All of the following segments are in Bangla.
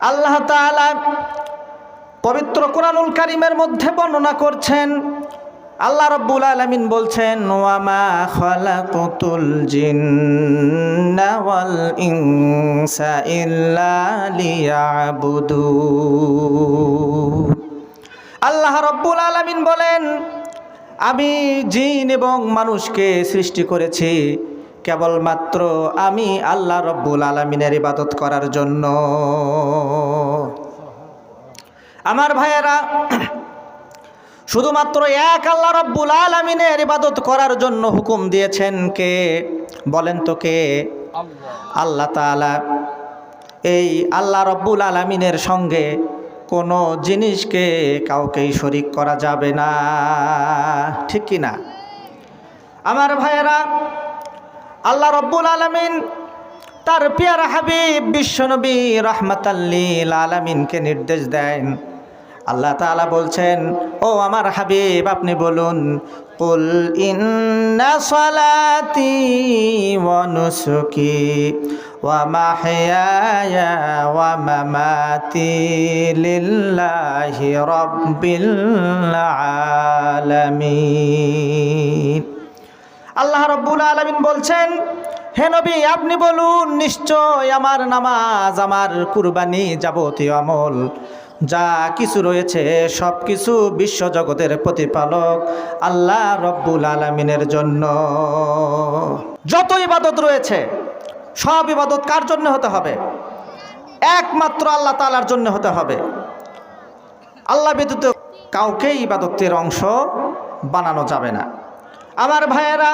আল্লাহ তাআলা পবিত্র কোরআনুল কারিমের মধ্যে বর্ণনা করছেন, আল্লাহ রব্বুল আলামিন বলছেন আল্লাহ রব্বুল আলামিন বলেন, আমি জিন এবং মানুষকে সৃষ্টি করেছি কেবলমাত্র আমি আল্লাহ রব্বুল আলমিনের ইবাদত করার জন্য। আমার ভাইয়েরা শুধুমাত্র এক আল্লাহ রব্বুল আলমিনের ইবাদত করার জন্য হুকুম দিয়েছেন কে? বলেন তো কে? আল্লাহ। তাআলা এই আল্লাহ রব্বুল আলমিনের সঙ্গে কোনো জিনিসকে কাউকেই শরিক করা যাবে না। ঠিক কি না আমার ভাইয়েরা আল্লাহ রব্বুল আলমিন তার পিয়ার হাবিব বিশ্বনবী রহমতাল্লিল আলমিনকে নির্দেশ দেন। আল্লাহ তাআলা বলছেন, ও আমার হাবিব, আপনি বলুন, কুল ইন্না সালাতি ওয়া নুসুকি ওয়া মাহইয়ায়া ওয়া মামাতি আল্লাহ রব্বুল আলমিন বলছেন, হে নবী, আপনি বলুন, নিশ্চয় আমার নামাজ, আমার কুরবানি যাবতীয় আমল, যা কিছু রয়েছে সব কিছু বিশ্বজগতের প্রতিপালক আল্লাহ রব্বুল আলমিনের জন্য। যত ইবাদত রয়েছে, সব ইবাদত কার জন্য হতে হবে? একমাত্র আল্লাহ তালার জন্য হতে হবে। আল্লাহ ব্যতীত কাউকেই ইবাদতের অংশ বানানো যাবে না। আমার ভাইয়েরা,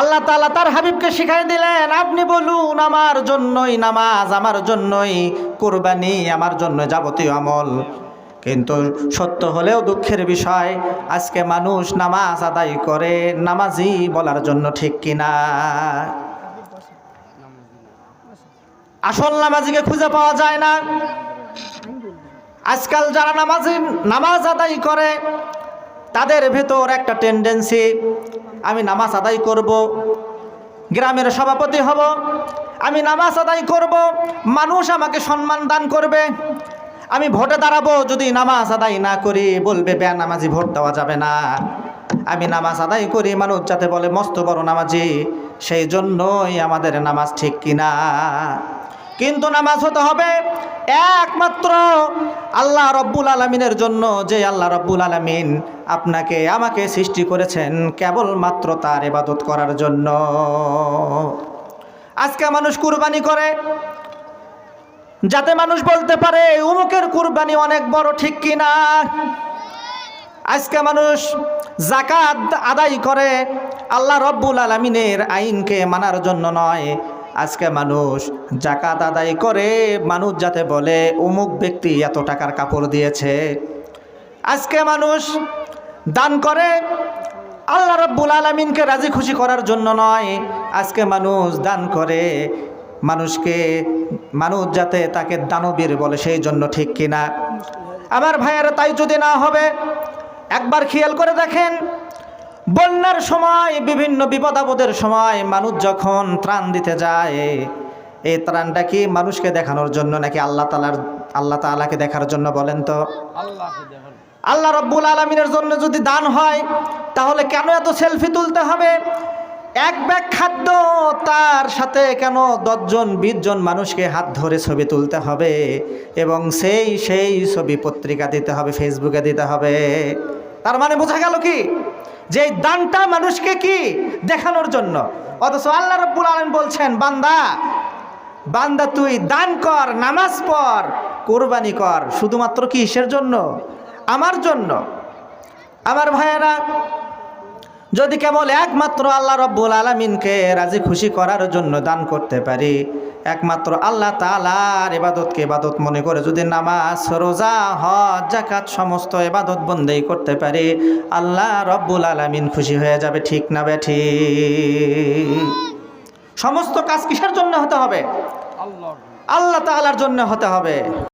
আল্লাহ তালা তার হাবিবকে শিখাই দিলেন, আপনি বলুন আমার জন্যই নামাজ, আমার জন্যই কোরবানি, আমার জন্য যাবতীয় আমল। কিন্তু সত্য হলেও দুঃখের বিষয়, আজকে মানুষ নামাজ আদায় করে নামাজি বলার জন্য ঠিক কিনা? আসল নামাজিকে খুঁজে পাওয়া যায় না। আজকাল যারা নামাজি নামাজ আদায় করে তাদের ভেতর একটা টেন্ডেন্সি আমি নামাজ আদায় করব, গ্রামের সভাপতি হব, আমি নামাজ আদায় করব, মানুষ আমাকে সম্মান দান করবে, আমি ভোটে দাঁড়াবো, যদি নামাজ আদায় না করি, বলবে বে নামাজি, ভোট দেওয়া যাবে না। আমি নামাজ আদায় করি, মানুষ যাতে বলে, মস্ত বড় নামাজি, সেই জন্যই আমাদের নামাজ ঠিক কিনা। কিন্তু নামাজ হতে হবে একমাত্র আল্লাহ রব্বুল আলমিনের জন্য যে আল্লাহ রব্বুল আলমিন আপনাকে, আমাকে সৃষ্টি করেছেন কেবলমাত্র তার এবাদত করার জন্য। আজকে মানুষ কুরবানি করে। যাতে মানুষ বলতে পারে, উমুকের কুরবানি অনেক বড়, ঠিক কিনা? আজকে মানুষ জাকাত আদায় করে, আল্লাহ রব্বুল আলমিনের আইনকে মানার জন্য নয় আজকে মানুষ জাকাত আদায় করে, মানুষ যাতে বলে, অমুক ব্যক্তি এত টাকার কাপড় দিয়েছে। আজকে মানুষ দান করে, আল্লাহ রব্বুল আলমিনকে রাজি খুশি করার জন্য নয়। আজকে মানুষ দান করে, মানুষকে, মানুষ যাতে তাকে দানবীর বলে, সেই জন্য ঠিক কিনা। আমার ভাইয়েরা, তাই যদি না হবে, একবার খেয়াল করে দেখেন বন্যার সময় বিভিন্ন বিপদ আপদের সময় মানুষ যখন ত্রাণ দিতে যায় এই ত্রাণটা কি মানুষকে দেখানোর জন্য নাকি আল্লাহ তালার আল্লাহ তালাকে দেখার জন্য বলেন তো? আল্লাহ রব্বুল আলমিনের জন্য যদি দান হয় তাহলে কেন এত সেলফি তুলতে হবে? এক ব্যাগ খাদ্য তার সাথে কেন দশজন বিশজন মানুষকে হাত ধরে ছবি তুলতে হবে? এবং সেই সেই ছবি পত্রিকা দিতে হবে ফেসবুকে দিতে হবে। তার মানে বোঝা গেল কি? যে দানটা মানুষকে কি দেখানোর জন্য? অথচ আল্লাহ রব্বুল আলম বলছেন, বান্দা বান্দা তুই দান কর, নামাজ পড়, কোরবানি কর, শুধুমাত্র কি কিসের জন্য? আমার জন্য। আমার ভাইয়েরা, যদি কেবল একমাত্র আল্লাহ রব্বুল আলমিনকে রাজি খুশি করার জন্য দান করতে পারি একমাত্র আল্লাহ তালার এবাদতকে এবাদত মনে করে যদি নামাজ রোজা হজ জাকাত সমস্ত এবাদত বন্দেই করতে পারে আল্লাহ রব্বুল আলমিন খুশি হয়ে যাবে ঠিক না ব্যাঠি সমস্ত কাজ কিসের জন্য হতে হবে? আল্লাহ তালার জন্য হতে হবে।